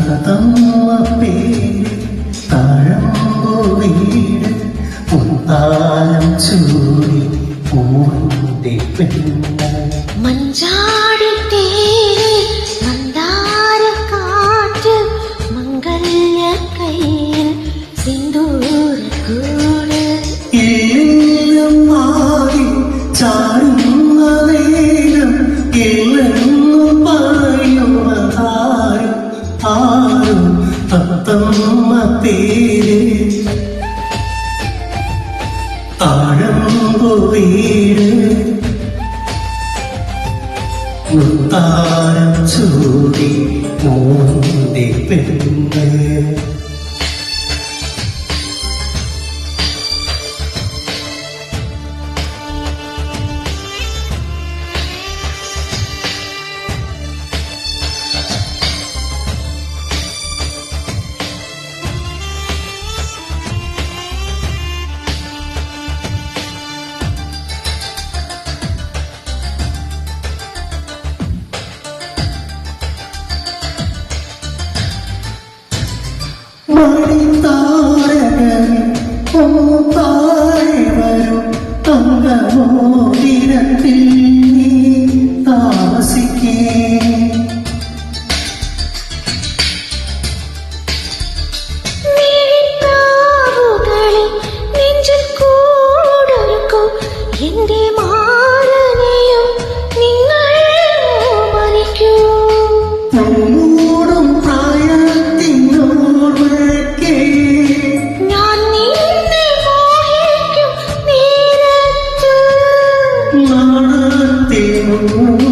തത്തമ്മ പേര് താഴമ്പോ വീട് മുത്താലം ചൂടി പൂവിന്റെ പെണ്ണ് മഞ്ചാടി തേര് മന്ദാര കാറ്റ് മംഗല്യ കയ്യിൽ സിന്ദൂര കൂട് എല്ലാം പേര് താഴമ്പോ വീട് മുത്താരം ചൂടി മോന്തി പെണ്ണ്.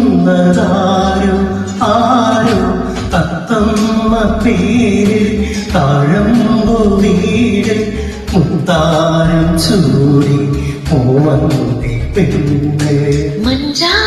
നാണത്തിനുന്നതാരും ആരും തത്തമ്മ പേര് താഴമ്പോ വീട് മുത്താരം ചൂടി പോവന്റെ പെണ്ണ് മഞ്ചാടി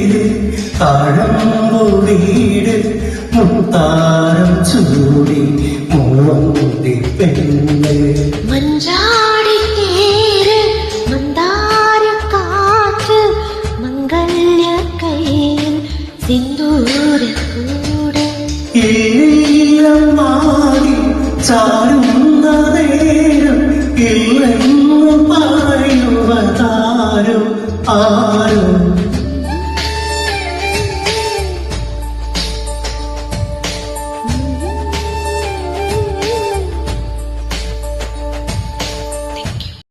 താഴമ്പോ വീട് മുത്താരം ചൂടി മൂവന്റെ പെണ്ണ്. മഞ്ചാടി തേര് മന്ദാര കാറ്റ് മംഗല്യ കയ്യിൽ സിന്ദൂര കൂട്. എല്ലാം മാറി ചാരുന്ന നേരം ഇല്ലെന്നു പറയുവതാരും ആരും